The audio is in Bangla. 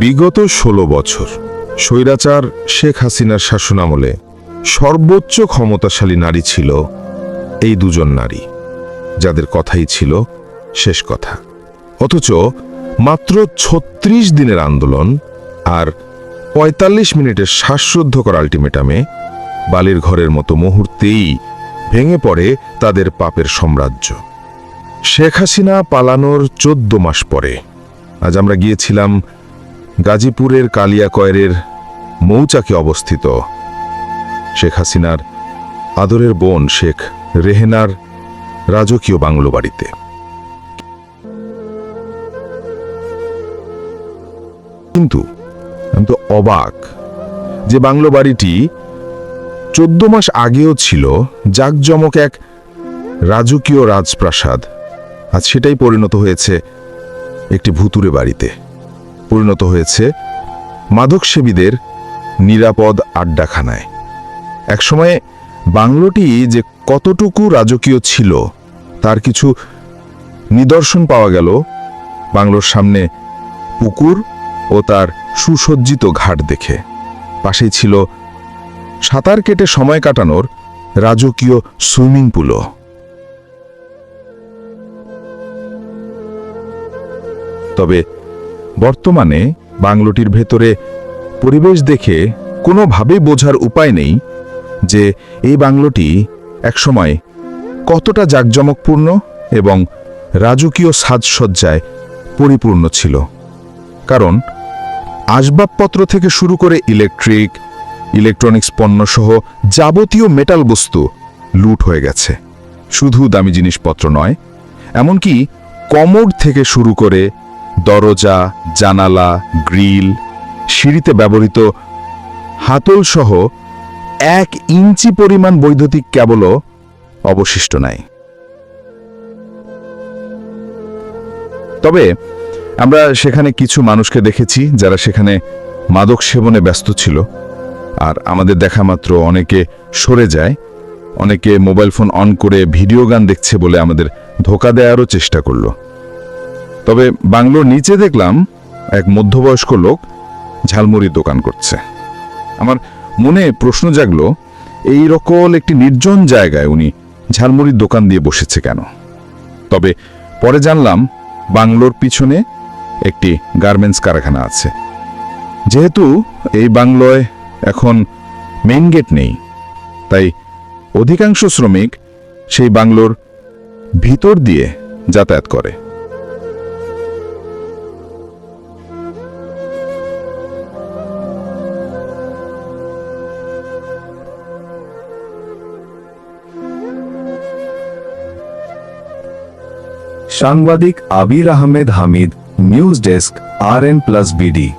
বিগত ১৬ বছর, স্বৈরাচার শেখ হাসিনার শাসনামলে সর্বোচ্চ ক্ষমতাশালী নারী ছিল এই দুজন নারী, যাদের কথাই ছিল শেষ কথা। অথচ মাত্র ছত্রিশ দিনের আন্দোলন আর ৪৫ মিনিটের শ্বাসরুদ্ধকর আল্টিমেটামে বালির ঘরের মতো মুহূর্তেই ভেঙে পড়ে তাদের পাপের সাম্রাজ্য। শেখ হাসিনা পালানোর চোদ্দ মাস পরে, আজ আমরা গিয়েছিলাম গাজীপুরের কালিয়াকয়ের মৌচাকে অবস্থিত। শেখ হাসিনার আদরের বোন শেখ রেহেনার রাজকীয় বাংলো বাড়িতে। কিন্তু আমি তো অবাক যে বাংলো বাড়িটি চোদ্দ মাস আগেও ছিল জাকজমক এক রাজকীয় রাজপ্রাসাদ। আজ সেটাই পরিণত হয়েছে একটি ভুতুরে বাড়িতে। পরিণত হয়েছে মাদকসেবীদের নিরাপদ আড্ডাখানায়। একসময়ে বাংলোটি যে কতটুকু রাজকীয় ছিল, তার কিছু নিদর্শন পাওয়া গেল বাংলোর সামনে পুকুর ও তার সুসজ্জিত ঘাট দেখে। পাশেই ছিল সাঁতার কেটে সময় কাটানোর রাজকীয় সুইমিং পুলও। তবে বর্তমানে বাংলোটির ভেতরে পরিবেশ দেখে কোনোভাবেই বোঝার উপায় নেই যে এই বাংলোটি একসময় কতটা জাঁকজমকপূর্ণ এবং রাজকীয় সাজসজ্জায় পরিপূর্ণ ছিল। কারণ আসবাবপত্র থেকে শুরু করে ইলেকট্রিক, ইলেকট্রনিক্স পণ্যসহ যাবতীয় মেটাল বস্তু লুট হয়ে গেছে। শুধু দামি জিনিসপত্র নয়, এমনকি কমোড থেকে শুরু করে দরজা, জানালা, গ্রিল, সিঁড়িতে ব্যবহৃত হাতলসহ এক ইঞ্চি পরিমাণ বৈদ্যুতিক কেবলও অবশিষ্ট নাই। তবে আমরা সেখানে কিছু মানুষকে দেখেছি যারা সেখানে মাদক সেবনে ব্যস্ত ছিল। আর আমাদের দেখা মাত্র অনেকে সরে যায়, অনেকে মোবাইল ফোন অন করে ভিডিও গান দেখছে বলে আমাদের ধোকা দেওয়ারও চেষ্টা করল। তবে বাংলোর নিচে দেখলাম এক মধ্যবয়স্ক লোক ঝালমুড়ির দোকান করছে। আমার মনে প্রশ্ন জাগলো, এই রকম একটি নির্জন জায়গায় উনি ঝালমুড়ির দোকান দিয়ে বসেছে কেন? তবে পরে জানলাম, বাংলোর পিছনে একটি গার্মেন্টস কারখানা আছে। যেহেতু এই বাংলোয় এখন মেইন গেট নেই, তাই অধিকাংশ শ্রমিক সেই বাংলোর ভিতর দিয়ে যাতায়াত করে। সাংবাদিক Abir Ahmed Hamid news desk R N plus BD